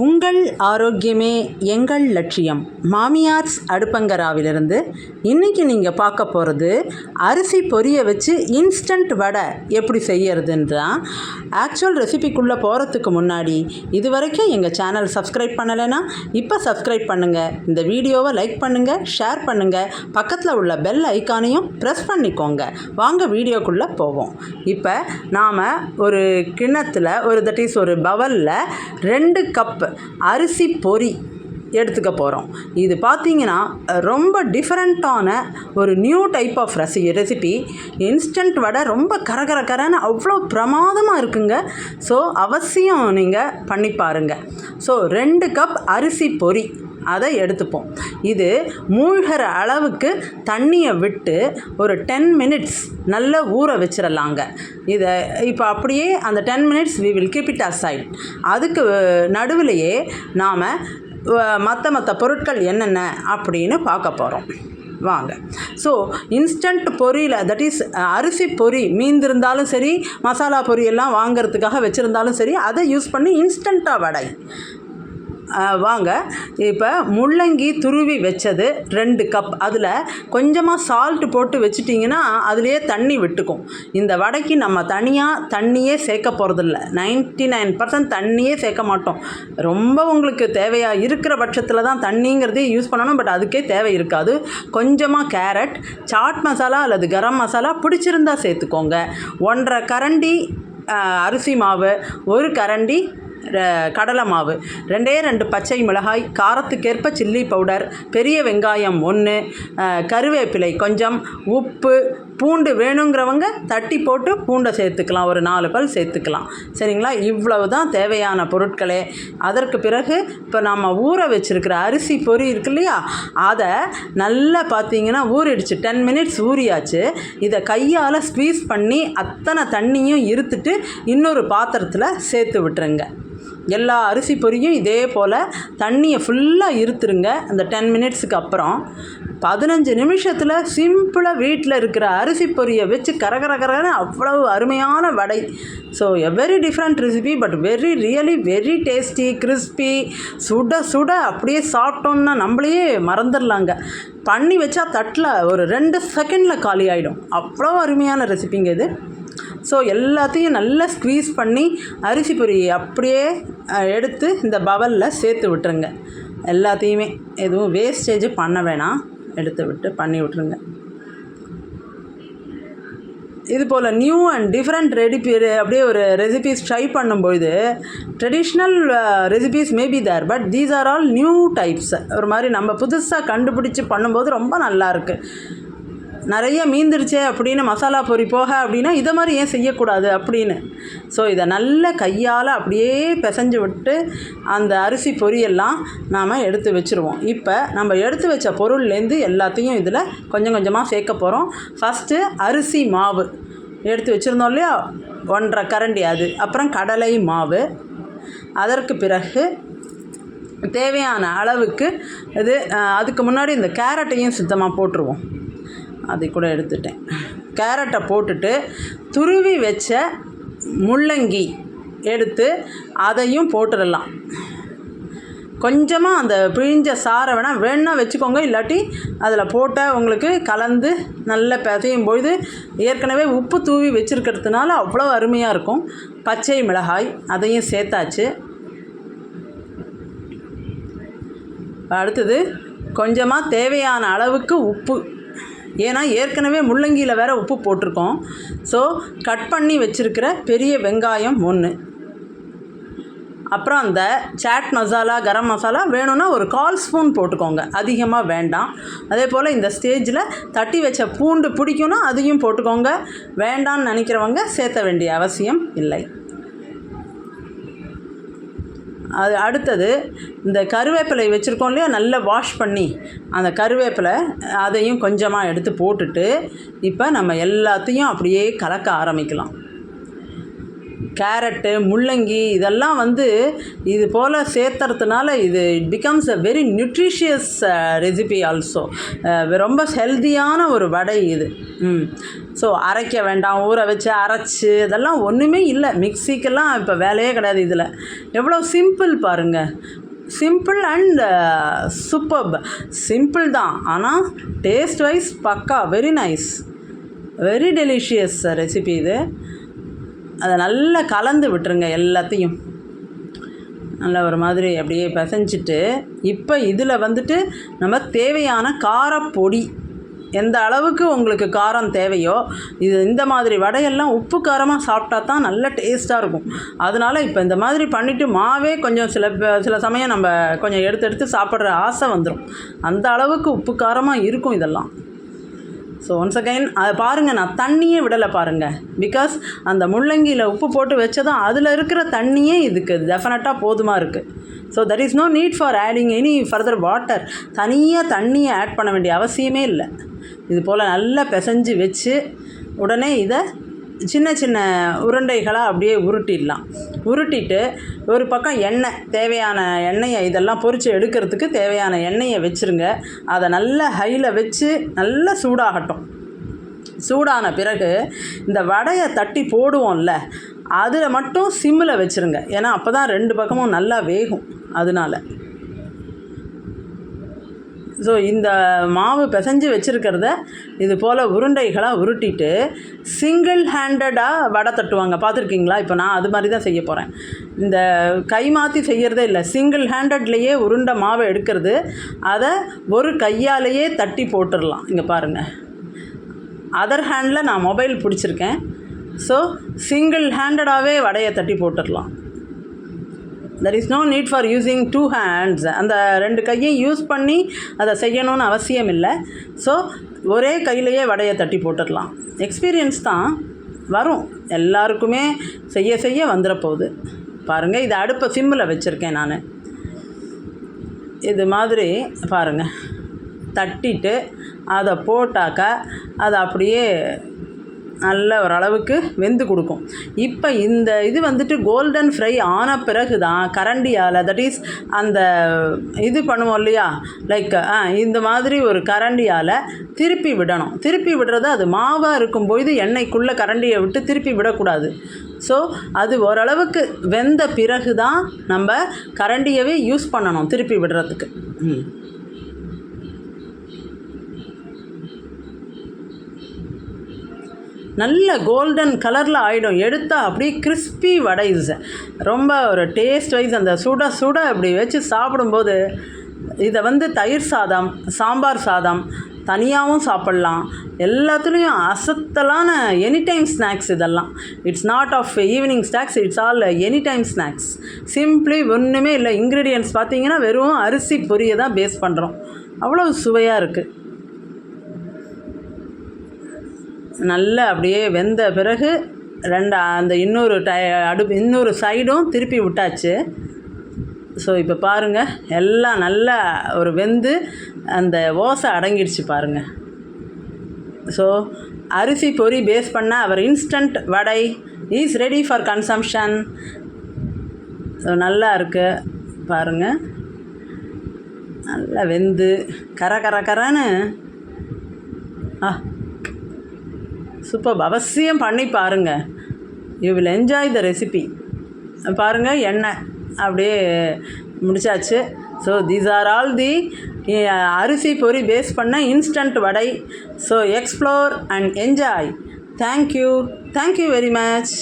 உங்கள் ஆரோக்கியமே எங்கள் லட்சியம். மாமியார்ஸ் அடுப்பங்கராவிலிருந்து இன்றைக்கி நீங்கள் பார்க்க போகிறது அரிசி பொரிய வச்சு இன்ஸ்டன்ட் வடை எப்படி செய்யறதுன்னு தான் ஆக்சுவல் ரெசிபிக்குள்ளே போகிறதுக்கு முன்னாடி இது வரைக்கும் எங்கள் சேனல் சப்ஸ்கிரைப் பண்ணலைன்னா இப்போ சப்ஸ்கிரைப் பண்ணுங்கள் இந்த வீடியோவை லைக் பண்ணுங்கள் ஷேர் பண்ணுங்கள் பக்கத்தில் உள்ள பெல் ஐக்கானையும் ப்ரெஸ் பண்ணிக்கோங்க. வாங்க வீடியோக்குள்ளே போவோம். இப்போ நாம் ஒரு கிண்ணத்தில் ஒரு தட் இஸ் ஒரு பவலில் ரெண்டு கப் அரிசி பொரி எடுத்துக்க போகிறோம் இது பார்த்தீங்கன்னா ரொம்ப டிஃப்ரெண்ட்டான ஒரு நியூ டைப் ஆஃப் ரெசி ரெசிபி இன்ஸ்டன்ட் வடை ரொம்ப கரகர கரன்னு அவ்வளோ பிரமாதமாக இருக்குங்க. ஸோ அவசியம் நீங்கள் பண்ணி பாருங்கள் ஸோ ரெண்டு கப் அரிசி பொரி அதை எடுத்துப்போம். இது மூழ்கிற அளவுக்கு தண்ணியை விட்டு ஒரு டென் மினிட்ஸ் நல்லா ஊற வச்சிடலாங்க இதை இப்போ அப்படியே அந்த ten minutes we will keep it aside அதுக்கு நடுவிலையே நாம் மற்ற மற்ற பொருட்கள் என்னென்ன அப்படின்னு பார்க்க போகிறோம் வாங்க. ஸோ இன்ஸ்டன்ட் பொரியில் தட் இஸ் அரிசி பொரி மீந்திருந்தாலும் சரி மசாலா பொரியெல்லாம் வாங்கிறதுக்காக வச்சுருந்தாலும் சரி அதை யூஸ் பண்ணி இன்ஸ்டண்ட்டாக வடை. வாங்க. இப்போ முள்ளங்கி துருவி வச்சது ரெண்டு கப் அதில் கொஞ்சமாக சால்ட் போட்டு வச்சுட்டிங்கன்னா அதுலேயே தண்ணி விட்டுக்கும். இந்த வடைக்கு நம்ம தனியாக தண்ணியே சேர்க்க போகிறதில்ல நைன்ட்டி நைன் பர்சன்ட் தண்ணியே சேர்க்க மாட்டோம். ரொம்ப உங்களுக்கு தேவையாக இருக்கிற பட்சத்தில் தான் தண்ணிங்கிறதே யூஸ் பண்ணணும். பட் அதுக்கே தேவை இருக்காது. கொஞ்சமாக கேரட் சாட் மசாலா அல்லது கரம் மசாலா பிடிச்சிருந்தா சேர்த்துக்கோங்க. ஒன்றரை கரண்டி அரிசி மாவு ஒரு கரண்டி கடலை மாவு. ரெண்டே ரெண்டு பச்சை மிளகாய் காரத்துக்கேற்ப சில்லி பவுடர் பெரிய வெங்காயம் ஒன்று கருவேப்பிலை கொஞ்சம் உப்பு பூண்டு வேணுங்கிறவங்க தட்டி போட்டு பூண்டை சேர்த்துக்கலாம். ஒரு நாலு பல் சேர்த்துக்கலாம். சரிங்களா? இவ்வளவு தான் தேவையான பொருட்களே. அதற்கு பிறகு இப்போ நம்ம ஊற வச்சுருக்கிற அரிசி பொரி இருக்கு இல்லையா? அதை நல்லா பார்த்தீங்கன்னா ஊறிடுச்சு. டென் மினிட்ஸ் ஊறியாச்சு. இதை கையால் ஸ்வீஸ் பண்ணி அத்தனை தண்ணியும் இருத்துட்டு இன்னொரு பாத்திரத்தில் சேர்த்து விட்டுருங்க. எல்லா அரிசி பொரியும் இதே போல் தண்ணியை ஃபுல்லாக இருத்துருங்க. அந்த டென் மினிட்ஸுக்கு அப்புறம் பதினஞ்சு நிமிஷத்தில் சிம்பிளாக வீட்டில் இருக்கிற அரிசி பொரியை வச்சு கரகர கரகரன்னு அவ்வளவு அருமையான vada. So a very different recipe but very really very tasty crispy சுட சுட அப்படியே சாப்பிட்டோன்னா நம்மளையே மறந்துடலாங்க. பண்ணி வச்சா தட்டில் ஒரு ரெண்டு செகண்டில் காலி ஆகிடும் அவ்வளோ அருமையான ரெசிபிங்க இது. ஸோ எல்லாத்தையும் நல்லா ஸ்க்வீஸ் பண்ணி அரிசி பொரியை அப்படியே எடுத்து இந்த பவலில் சேர்த்து விட்டுருங்க. எல்லாத்தையுமே எதுவும் வேஸ்டேஜ் பண்ண வேணாம். எடுத்து விட்டு பண்ணி விட்ருங்க இது போல் நியூ அண்ட் டிஃப்ரெண்ட் ரெடிபி அப்படியே ஒரு ரெசிபீஸ் ட்ரை பண்ணும்பொழுது traditional recipes maybe there but these are all new types ஒரு மாதிரி நம்ம புதுசாக கண்டுபிடிச்சி பண்ணும்போது ரொம்ப நல்லாயிருக்கு நிறைய மீந்துருச்சே அப்படின்னு மசாலா பொரி போக அப்படின்னா இதை மாதிரி ஏன் செய்யக்கூடாது அப்படின்னு. ஸோ இதை நல்ல கையால் அப்படியே பிசைஞ்சு விட்டு அந்த அரிசி பொரியெல்லாம் நாம் எடுத்து வச்சுருவோம். இப்போ நம்ம எடுத்து வச்ச பொருள்லேருந்து எல்லாத்தையும் இதில் கொஞ்சம் கொஞ்சமாக சேர்க்க போகிறோம் ஃபஸ்ட்டு அரிசி மாவு எடுத்து வச்சுருந்தோம் இல்லையா? ஒன்றரை கரண்டி அது. அப்புறம் கடலை மாவு. அதற்கு பிறகு தேவையான அளவுக்கு இது அதுக்கு முன்னாடி இந்த கேரட்டையும் சுத்தமாக போட்டுருவோம். அதை கூட எடுத்துட்டேன். கேரட்டை போட்டுட்டு துருவி வச்ச முள்ளங்கி எடுத்து அதையும் போட்டுடலாம். கொஞ்சமாக அந்த பிழிஞ்ச சாரை வேணால் வேணால் வச்சுக்கோங்க இல்லாட்டி அதில் போட்ட உங்களுக்கு கலந்து நல்ல பிசையும் பொழுது ஏற்கனவே உப்பு தூவி வச்சுருக்கிறதுனால அவ்வளோ அருமையாக இருக்கும். பச்சை மிளகாய் அதையும் சேர்த்தாச்சு. அடுத்தது கொஞ்சமாக தேவையான அளவுக்கு உப்பு. ஏன்னா ஏற்கனவே முள்ளங்கியில் வேறு உப்பு போட்டிருக்கோம். ஸோ கட் பண்ணி வச்சுருக்கிற பெரிய வெங்காயம் ஒன்று அப்புறம் அந்த சாட் மசாலா கரம் மசாலா வேணும்னா ஒரு கால் ஸ்பூன் போட்டுக்கோங்க. அதிகமாக வேண்டாம். அதே போல் இந்த ஸ்டேஜில் தட்டி வச்ச பூண்டு பிடிக்கும்னா அதையும் போட்டுக்கோங்க. வேண்டான்னு நினைக்கிறவங்க சேர்த்த வேண்டிய அவசியம் இல்லை. அது அடுத்தது இந்த கருவேப்பிலை வச்சுருக்கோம் இல்லையா நல்லா வாஷ் பண்ணி அந்த கருவேப்பிலை அதையும் கொஞ்சமாக எடுத்து போட்டுட்டு இப்போ நம்ம எல்லாத்தையும் அப்படியே கலக்க ஆரம்பிக்கலாம். கேரட்டு முள்ளங்கி இதெல்லாம் வந்து இது போல் சேர்த்துறதுனால இது it becomes a very nutritious recipe also ரொம்ப ஹெல்தியான ஒரு வடை இது. ம். ஸோ அரைக்க வேண்டாம் ஊற வச்சு அரைச்சி இதெல்லாம் ஒன்றுமே இல்லை. மிக்சிக்கெல்லாம் இப்போ வேலையே கிடையாது இதில். எவ்வளோ சிம்பிள் பாருங்கள் சிம்பிள் அண்ட் சூப்பர்ப் சிம்பிள் தான். ஆனால் டேஸ்ட் வைஸ் பக்கா very nice very delicious recipe இது. அதை நல்லா கலந்து விட்டுருங்க எல்லாத்தையும். நல்லா ஒரு மாதிரி அப்படியே பிசைஞ்சிட்டு இப்போ இதில் வந்துட்டு நம்ம தேவையான காரப்பொடி. எந்த அளவுக்கு உங்களுக்கு காரம் தேவையோ இது இந்த மாதிரி வடையெல்லாம் உப்பு காரமாக சாப்பிட்டா தான் நல்ல டேஸ்ட்டாக இருக்கும். அதனால் இப்போ இந்த மாதிரி பண்ணிவிட்டு மாவே கொஞ்சம் சில சில சமயம் நம்ம கொஞ்சம் எடுத்து எடுத்து சாப்பிட்ற ஆசை வந்துடும் அந்த அளவுக்கு உப்பு காரமாக இருக்கும் இதெல்லாம். ஸோ ஒன்ஸ் அகைன் அதை பாருங்கள் நான் தண்ணியே விடலை பாருங்கள் பிகாஸ் அந்த முள்ளங்கியில் உப்பு போட்டு வச்சதும் அதில் இருக்கிற தண்ணியே இதுக்கு டெஃபினட்டாக போதுமாக இருக்குது so that is no need for adding any further water தனியாக தண்ணியை ஆட் பண்ண வேண்டிய அவசியமே இல்லை. இது போல் நல்லா பிசைஞ்சு வச்சு உடனே இதை சின்ன சின்ன உருண்டைகளாக அப்படியே உருட்டிடலாம். உருட்டிட்டு ஒரு பக்கம் எண்ணெய் தேவையான எண்ணெயை இதெல்லாம் பொரித்து எடுக்கிறதுக்கு தேவையான எண்ணெயை வச்சுருங்க. அதை நல்லா ஹையில் வச்சு நல்லா சூடாகட்டும். சூடான பிறகு இந்த வடையை தட்டி போடுவோம்ல அதில் மட்டும் சிம்மில் வச்சுருங்க. ஏன்னா அப்போ தான் ரெண்டு பக்கமும் நல்லா வேகும். அதனால ஸோ இந்த மாவு பிசைஞ்சு வச்சுருக்கிறத இது போல் உருண்டைகளாக உருட்டிட்டு சிங்கிள் ஹேண்டடாக வடை தட்டுவாங்க. பார்த்துருக்கீங்களா? இப்போ நான் அது மாதிரி தான் செய்ய போகிறேன் இந்த கை மாற்றி செய்கிறதே இல்லை. சிங்கிள் ஹேண்டட்லேயே உருண்டை மாவை எடுக்கிறது. அதை ஒரு கையாலேயே தட்டி போட்டுடலாம் இங்கே பாருங்கள் அதர் ஹேண்டில் நான் மொபைல் பிடிச்சிருக்கேன். ஸோ சிங்கிள் ஹேண்டடாகவே வடையை தட்டி போட்டுடலாம் there is no need for using two hands அந்த ரெண்டு கையும் யூஸ் பண்ணி அதை செய்யணும்னு அவசியம் இல்லை. ஸோ ஒரே கையிலையே வடையை தட்டி போட்டுடலாம். எக்ஸ்பீரியன்ஸ் தான் வரும். எல்லாருக்குமே செய்ய செய்ய வந்துட போகுது. பாருங்கள் இது அடுப்பை சிம்மில் வச்சுருக்கேன் நான். இது மாதிரி பாருங்கள் தட்டிட்டு அதை போட்டாக்கா அதை அப்படியே நல்ல ஓரளவுக்கு வெந்து கொடுக்கும். இப்போ இந்த இது வந்துட்டு கோல்டன் ஃப்ரை ஆன பிறகு தான் கரண்டியால் தட் இஸ் அந்த இது பண்ணுவோம் இல்லையா? லைக் இந்த மாதிரி ஒரு கரண்டியால் திருப்பி விடணும். திருப்பி விடுறது அது மாவாக இருக்கும்பொழுது எண்ணெய்க்குள்ளே கரண்டியை விட்டு திருப்பி விடக்கூடாது. ஸோ அது ஓரளவுக்கு வெந்த பிறகு தான் நம்ம கரண்டியவே யூஸ் பண்ணணும் திருப்பி விடுறதுக்கு. ம். நல்ல கோல்டன் கலரில் ஆகிடும் எடுத்தால் அப்படியே கிறிஸ்பி வடைஸ் ரொம்ப ஒரு டேஸ்ட் வைஸ் அந்த சுட சுட அப்படி வச்சு சாப்பிடும்போது இதை வந்து தயிர் சாதம் சாம்பார் சாதம் தனியாகவும் சாப்பிட்லாம். எல்லாத்துலேயும் அசத்தலான எனி டைம் ஸ்நாக்ஸ் இதெல்லாம். It's not of evening snacks it's all any time snacks simply ஒன்றுமே இல்லை. இன்க்ரீடியன்ஸ் பார்த்தீங்கன்னா வெறும் அரிசி பொரியை தான் பேஸ் பண்ணுறோம் அவ்வளோ சுவையாக இருக்குது நல்லா அப்படியே வெந்த பிறகு ரெண்டு அந்த இன்னொரு டய அடுப்பு இன்னொரு சைடும் திருப்பி விட்டாச்சு. ஸோ இப்போ பாருங்கள் எல்லாம் நல்லா ஒரு வெந்து அந்த ஓசை அடங்கிடுச்சு பாருங்கள் ஸோ அரிசி பொரி பேஸ் பண்ண our instant vada is ready for consumption so நல்லா இருக்கு பாருங்கள் நல்லா வெந்து கர கர கரன்னு. ஆ சூப்பர் அவசியம் பண்ணி பாருங்கள் you will enjoy the recipe பாருங்கள் எண்ணெய். அப்படியே முடிச்சாச்சு. So these are all the அரிசி பொரி பேஸ் பண்ண instant vada. So explore and enjoy thank you thank you very much